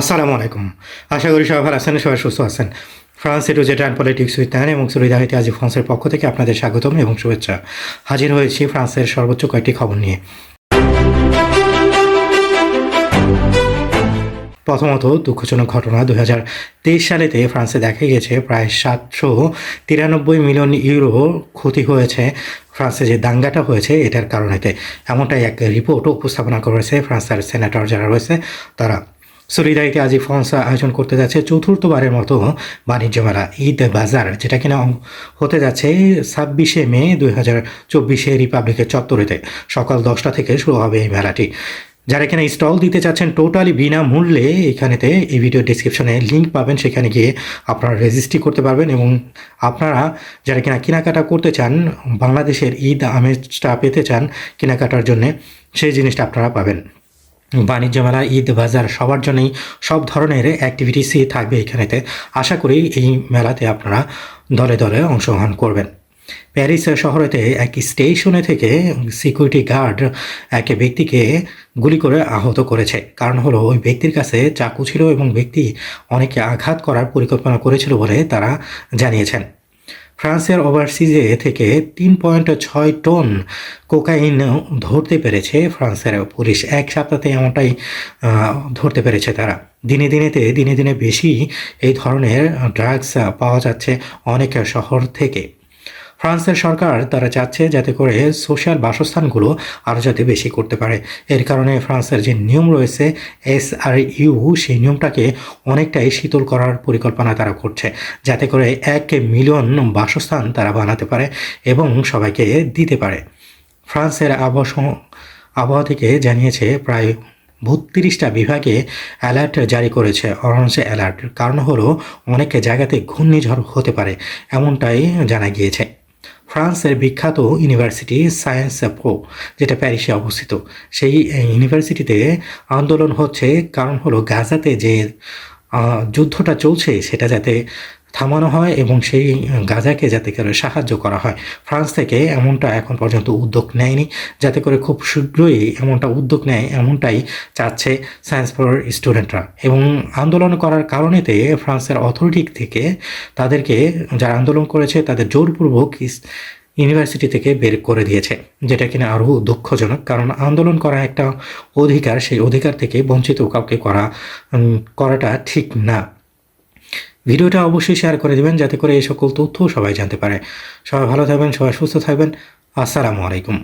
আসসালামু আলাইকুম। আশা করি সবাই ভালো আছেন, সবাই সুস্থ আছেন। ফ্রান্স এটু যে ট্রান পলিটিক্স উইথ ন্যান এবং সলিদারিটি আজ ফ্রান্সের পক্ষ থেকে আপনাদের স্বাগতম এবং শুভেচ্ছা। হাজির হয়েছি ফ্রান্সের সর্বোচ্চ কয়েকটি খবর নিয়ে। প্রথমত, দুঃখজনক ঘটনা দু হাজার তেইশ সালেতে ফ্রান্সে দেখা গেছে প্রায় সাতশো তিরানব্বই মিলিয়ন ইউরো ক্ষতি হয়েছে। ফ্রান্সে যে দাঙ্গাটা হয়েছে, এটার কারণেতে এমনটাই এক রিপোর্ট উপস্থাপনা করেছে ফ্রান্সের সেনেটর যারা রয়েছে, তারা। সলিদারিটি আজি ফ্রান্স আয়োজন করতে যাচ্ছে চতুর্থবারের মতো বাণিজ্য মেলা ঈদ বাজার, যেটা কিনা হতে যাচ্ছে ছাব্বিশে মে দুই হাজার চব্বিশে রিপাবলিকের চত্বরেতে। সকাল দশটা থেকে শুরু হবে এই মেলাটি। যারা এখানে স্টল দিতে চাচ্ছেন টোটালি বিনামূল্যে, এখানেতে এই ভিডিও ডিসক্রিপশনে লিঙ্ক পাবেন, সেখানে গিয়ে আপনারা রেজিস্ট্রি করতে পারবেন এবং আপনারা যারা কিনা কেনাকাটা করতে চান, বাংলাদেশের ঈদ আমেজটা পেতে চান কেনাকাটার জন্যে, সেই জিনিসটা আপনারা পাবেন। বাণিজ্য মেলা ঈদ, বাজার সবার জন্যই সব ধরনের অ্যাক্টিভিটিসই থাকবে এখানেতে। আশা করি এই মেলাতে আপনারা দলে দলে অংশগ্রহণ করবেন। প্যারিস শহরেতে এক স্টেশনে থেকে সিকিউরিটি গার্ড এক ব্যক্তিকে গুলি করে আহত করেছে। কারণ হলো, ওই ব্যক্তির কাছে চাকু ছিল এবং ব্যক্তি অনেকে আঘাত করার পরিকল্পনা করেছিল বলে তারা জানিয়েছেন। ফ্রান্সের ওভারসিজে থেকে তিন পয়েন্ট ছয় টন কোকাইন ধরতে পেরেছে ফ্রান্সের পুলিশ। এক সপ্তাহে এমনটাই ধরতে পেরেছে তারা। দিনে দিনেতে, দিনে দিনে বেশি এই ধরনের ড্রাগস পাওয়া যাচ্ছে অনেক শহর থেকে। ফ্রান্সের সরকার তারা চাচ্ছে যাতে করে সোশ্যাল বাসস্থানগুলো আরও যাতে বেশি করতে পারে। এর কারণে ফ্রান্সের যে নিয়ম রয়েছে, এস আর ইউ, সেই নিয়মটাকে অনেকটাই শীতল করার পরিকল্পনা তারা করছে, যাতে করে এক মিলিয়ন বাসস্থান তারা বানাতে পারে এবং সবাইকে দিতে পারে। ফ্রান্সের আবহাওয়া আবহাওয়া থেকে জানিয়েছে প্রায় বত্রিশটা বিভাগে অ্যালার্ট জারি করেছে। অরেঞ্জ অ্যালার্ট, কারণ হলো অনেক জায়গাতে ঘূর্ণিঝড় হতে পারে, এমনটাই জানা গিয়েছে। ফ্রান্সের বিখ্যাত ইউনিভার্সিটি সায়েন্স পো যেটা প্যারিসে অবস্থিত। সেই ইউনিভার্সিটিতে আন্দোলন হচ্ছে, কারণ হলো গাজাতে যে যুদ্ধটা চলছে, সেটা যাতে থামানো হয় এবং সেই গাজাকে যাতে করে সাহায্য করা হয়। ফ্রান্স থেকে এমনটা এখন পর্যন্ত উদ্যোগ নেয়নি। যাতে করে খুব শীঘ্রই এমনটা উদ্যোগ নেয়, এমনটাই চাচ্ছে সায়েন্স ফর স্টুডেন্টরা। এবং আন্দোলন করার কারণেতে ফ্রান্সের অথরিটি থেকে তাদেরকে যারা আন্দোলন করেছে, তাদের জোরপূর্বক ইউনিভার্সিটি থেকে বের করে দিয়েছে, যেটা কিনা আরও দুঃখজনক। কারণ আন্দোলন করা একটা অধিকার, সেই অধিকার থেকে বঞ্চিত কাউকে করা করাটা ঠিক না। ভিডিওটা অবশ্যই শেয়ার করে দেবেন যাতে করে এই সকল তথ্য সবাই জানতে পারে। সবাই ভালো থাকবেন, সবাই সুস্থ থাকবেন। আসসালামু আলাইকুম।